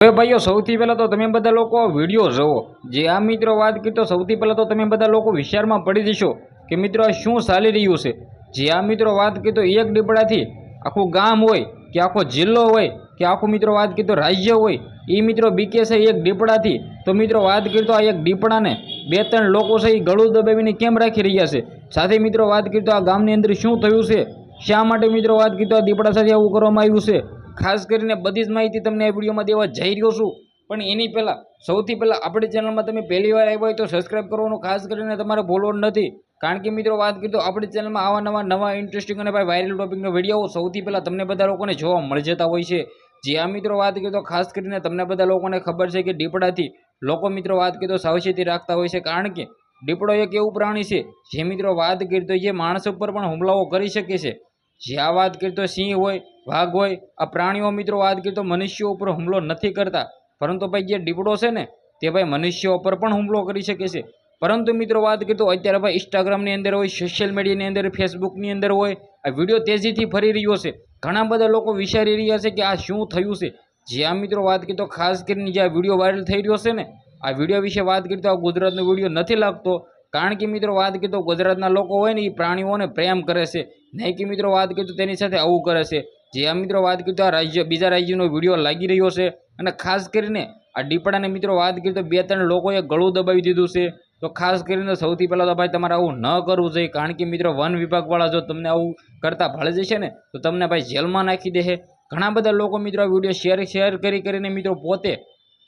હવે ભાઈઓ, સૌથી પહેલાં તો તમે બધા લોકો વીડિયો જુઓ. જે આ મિત્રો વાત કરી તો સૌથી પહેલાં તો તમે બધા લોકો વિચારમાં પડી જશો કે મિત્રો, આ શું ચાલી રહ્યું છે? જે આ મિત્રો વાત કરી એક દીપડાથી આખું ગામ હોય કે આખો જિલ્લો હોય કે આખું મિત્રો વાત કરી રાજ્ય હોય, એ મિત્રો બીકે છે એક દીપડાથી. તો મિત્રો વાત કરી તો આ એક દીપડાને બે ત્રણ લોકો છે એ ગળું દબાવીને કેમ રાખી રહ્યા છે? સાથે મિત્રો વાત કરી તો આ ગામની અંદર શું થયું છે? શા માટે મિત્રો વાત કરી આ દીપડા સાથે આવું કરવામાં આવ્યું છે? ખાસ કરીને બધી જ માહિતી તમને આ વિડીયોમાં દેવા જઈ રહ્યો છું. પણ એની પહેલાં, સૌથી પહેલાં આપણી ચેનલમાં તમે પહેલી વાર આવ્યા હોય તો સબસ્ક્રાઇબ કરવાનું, ખાસ કરીને તમારે ભૂલવાનું નથી. કારણ કે મિત્રો, વાત કરી તો આપણી ચેનલમાં આવા નવા નવા ઇન્ટરેસ્ટિંગ અને ભાઈ વાયરલ ટોપિકના વીડિયો સૌથી પહેલાં તમને બધા લોકોને જોવા મળી જતા હોય છે. જે આ મિત્રો, વાત કરી તો ખાસ કરીને તમને બધા લોકોને ખબર છે કે દીપડાથી લોકો મિત્રો, વાત કરી તો સાવચેતી રાખતા હોય છે. કારણ કે દીપડો એક એવું પ્રાણી છે, જે મિત્રો, વાત કરી તો જે માણસ ઉપર પણ હુમલાઓ કરી શકે છે. જે આ વાત કરી તો સિંહ હોય, વાઘ હોય, આ પ્રાણીઓ મિત્રો વાત કરી તો મનુષ્યો ઉપર હુમલો નથી કરતા. પરંતુ ભાઈ જે દીપડો છે ને, તે ભાઈ મનુષ્યો ઉપર પણ હુમલો કરી શકે છે. પરંતુ મિત્રો વાત કરતો અત્યારે ભાઈ ઇન્સ્ટાગ્રામની અંદર હોય સોશિયલ મીડિયાની અંદર ફેસબુકની અંદર હોય, આ વીડિયો તેજીથી ફરી રહ્યો છે. ઘણા બધા લોકો વિચારી રહ્યા છે કે આ શું થયું છે. જે આ મિત્રો વાત કરી તો ખાસ કરીને જે આ વીડિયો વાયરલ થઈ રહ્યો છે ને, આ વીડિયો વિશે વાત કરી તો આ ગુજરાતનો વીડિયો નથી લાગતો. કારણ કે મિત્રો વાત કીધું ગુજરાતના લોકો હોય ને એ પ્રાણીઓને પ્રેમ કરે છે. નહીં કે મિત્રો વાત કીધું તેની સાથે આવું કરે છે. જે આ મિત્રો વાત કીધું આ રાજ્ય, બીજા રાજ્યનો વીડિયો લાગી રહ્યો છે અને ખાસ કરીને આ દીપડાને મિત્રો વાત કરી તો બે ત્રણ લોકોએ ગળું દબાવી દીધું છે. તો ખાસ કરીને સૌથી પહેલાં તો ભાઈ તમારે આવું ન કરવું જોઈએ. કારણ કે મિત્રો વન વિભાગવાળા જો તમને આવું કરતાં ભાળે જશે ને, તો તમને ભાઈ જેલમાં નાખી દેશે. ઘણા બધા લોકો મિત્રો આ વીડિયો શેર શેર કરી કરીને મિત્રો પોતે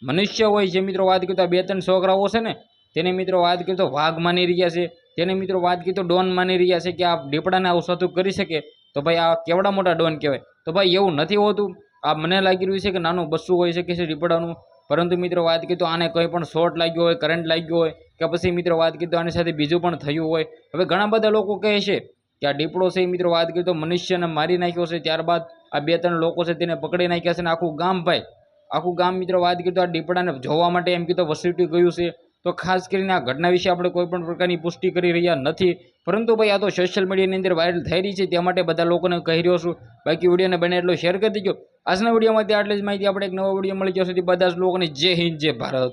મનુષ્ય હોય જે મિત્રો વાત કરતા બે ત્રણ છોકરાઓ છે ને તેને મિત્રો વાત કરી તો વાઘ માની રહ્યા છે. તેને મિત્રો વાત કરી તો ડોન માની રહ્યા છે કે આ દીપડાને આવું સતું કરી શકે? તો ભાઈ આ કેવડા મોટા ડોન કહેવાય? તો ભાઈ એવું નથી હોતું. આ મને લાગી રહ્યું છે કે નાનું બસ્સું હોઈ શકે છે દીપડાનું. પરંતુ મિત્રો વાત કરી તો આને કંઈ પણ શોર્ટ લાગ્યો હોય કરંટ લાગ્યો હોય, કે પછી મિત્રો વાત કરી તો આની સાથે બીજું પણ થયું હોય. હવે ઘણા બધા લોકો કહે છે કે આ દીપડો છે એ મિત્રો વાત કરી તો મનુષ્યને મારી નાખ્યો છે. ત્યારબાદ આ બે ત્રણ લોકો છે તેને પકડી નાખ્યા છે અને આખું ગામ ભાઈ. આખું ગામ મિત્રો વાત કરી તો આ દીપડાને જોવા માટે એમ કીધું વસૂટી ગયું છે. તો ખાસ કરીને આ ઘટના વિશે આપણે કોઈ પણ પ્રકારની પુષ્ટિ કરી રહ્યા નથી. પરંતુ ભાઈ, આ તો સોશિયલ મીડિયાની અંદર વાયરલ થઈ રહી છે, તે માટે બધા લોકોને કહી રહ્યો છું. બાકી વિડીયોને બને એટલો શેર કરી દેજો. આજના વિડીયોમાં આટલી જ માહિતી. આપણે એક નવો વીડિયો મળી જશે બધા જ લોકોને જય હિન્દ, જય ભારત.